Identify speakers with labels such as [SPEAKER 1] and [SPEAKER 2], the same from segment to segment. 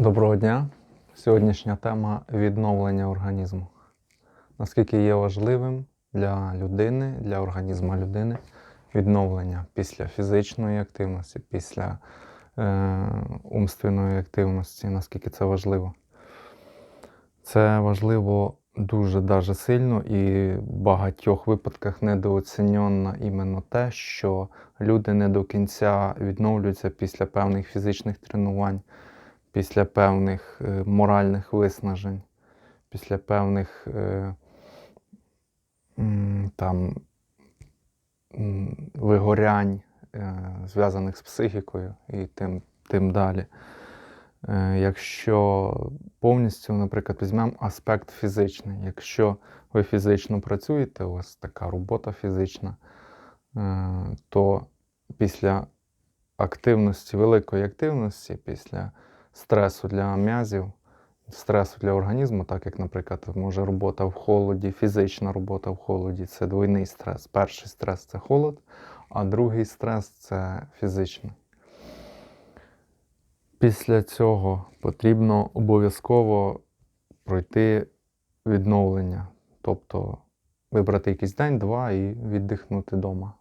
[SPEAKER 1] Доброго дня! Сьогоднішня тема відновлення організму. Наскільки є важливим для людини, для організму людини відновлення після фізичної активності, після е, умственної активності, наскільки це важливо. Це важливо дуже даже сильно і в багатьох випадках недооцінено іменно те, що люди не до кінця відновлюються після певних фізичних тренувань після певних е, моральних виснажень, після певних е, там вигорянь, е, зв'язаних з психікою і тим, тим далі. Якщо повністю, наприклад, візьмемо аспект фізичний, якщо ви фізично працюєте, у вас така робота фізична, то після активності, великої активності, після стресу для м'язів, стресу для організму, так як, наприклад, може робота в холоді, фізична робота в холоді це двойний стрес. Перший стрес це холод, а другий стрес це фізичний. Після цього потрібно обов'язково пройти відновлення, тобто вибрати якийсь день-два і віддихнути вдома.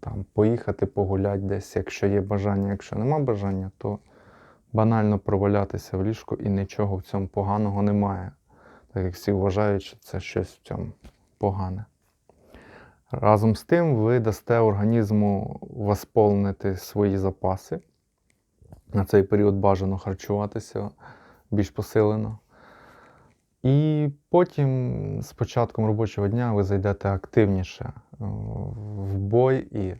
[SPEAKER 1] Там, поїхати погуляти десь, якщо є бажання, якщо нема бажання, то банально провалятися в ліжку і нічого в цьому поганого немає. Так як всі вважають, що це щось в цьому погане. Разом з тим, ви дасте організму восполнити свої запаси. На цей період бажано харчуватися більш посилено. І потім, з початком робочого дня, ви зайдете активніше е, в бой, і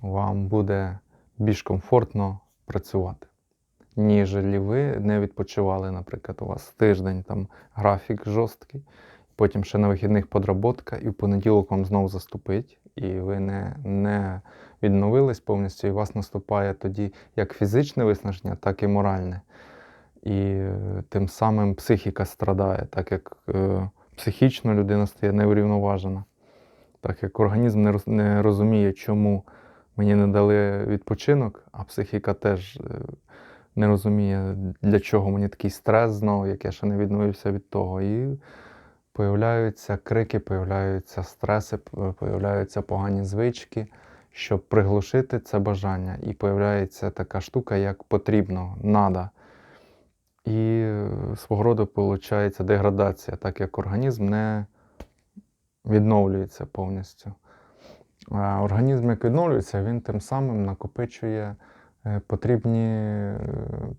[SPEAKER 1] вам буде більш комфортно працювати, ніж ви не відпочивали, наприклад, у вас тиждень там графік жорсткий, потім ще на вихідних подработка, і в понеділок вам знову заступить, і ви не, не відновились повністю, і у вас наступає тоді як фізичне виснаження, так і моральне. І е, тим самим психіка страдає, так як е, психічно людина стає неурівноважена, так як організм не, роз, не розуміє, чому мені не дали відпочинок, а психіка теж е, не розуміє, для чого мені такий стрес знову, як я ще не відновився від того. І появляються крики, появляються стреси, появляються погані звички, щоб приглушити це бажання. І появляється така штука, як потрібно, надо. І свого роду виходить деградація, так як організм не відновлюється повністю. Організм, як відновлюється, він тим самим накопичує потрібні, е,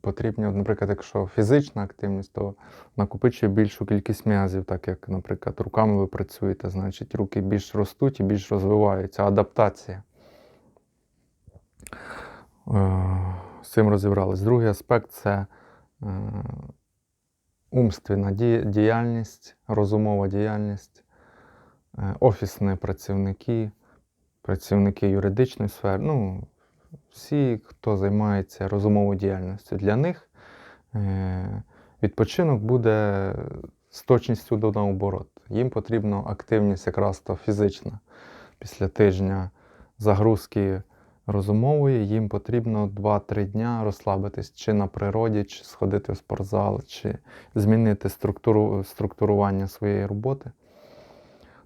[SPEAKER 1] потрібні, от, наприклад, якщо фізична активність, то накопичує більшу кількість м'язів, так як, наприклад, руками ви працюєте, значить руки більш ростуть і більш розвиваються. Адаптація. Е, з цим розібрались. Другий аспект це умственна діяльність, розумова діяльність, офісні працівники, працівники юридичної сфери, ну, всі, хто займається розумовою діяльністю. Для них е, відпочинок буде з точністю до наоборот. Їм потрібна активність якраз то фізична. Після тижня загрузки розумової, їм потрібно 2-3 дня розслабитись чи на природі, чи сходити в спортзал, чи змінити структуру, структурування своєї роботи,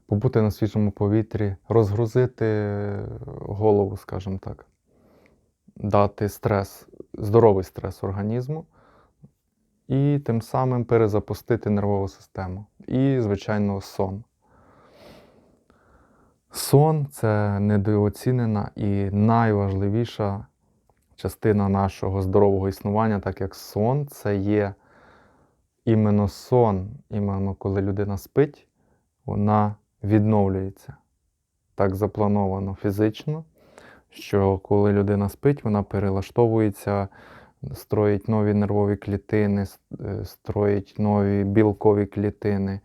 [SPEAKER 1] побути на свіжому повітрі, розгрузити голову, скажімо так, дати стрес, здоровий стрес організму. І тим самим перезапустити нервову систему. І, звичайно, сон. Сон це недооцінена і найважливіша частина нашого здорового існування, так як сон це є іменно сон, іменно коли людина спить, вона відновлюється. Так заплановано фізично, що коли людина спить, вона перелаштовується, строїть нові нервові клітини, е, строїть нові білкові клітини,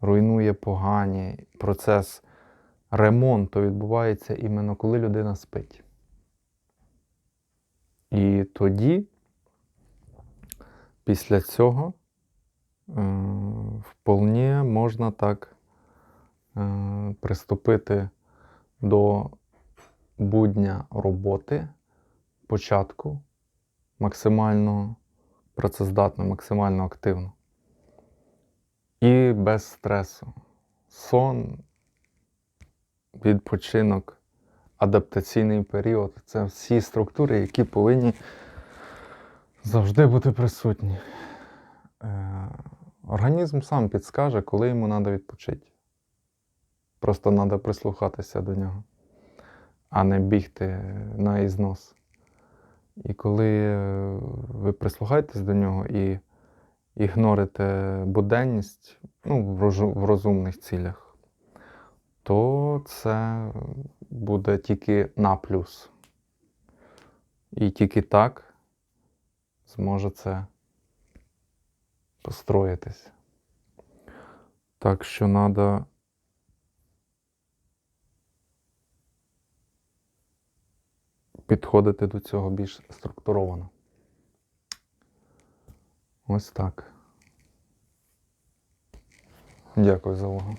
[SPEAKER 1] руйнує погані процес ремонту відбувається іменно коли людина спить. І тоді, після цього, е, вполне можна так е, приступити до будня роботи, початку максимально працездатно, максимально активно. І без стресу. Сон, відпочинок, адаптаційний період це всі структури, які повинні завжди бути присутні. Е, Організм сам підскаже, коли йому треба відпочити. Просто треба прислухатися до нього, а не бігти на ізнос. І коли е, ви прислухаєтесь до нього і ігнорите буденність ну, в розумних цілях, то це буде тільки на плюс. І тільки так зможе це построїтись. Так що треба підходити до цього більш структуровано. Ось так. Дякую за увагу.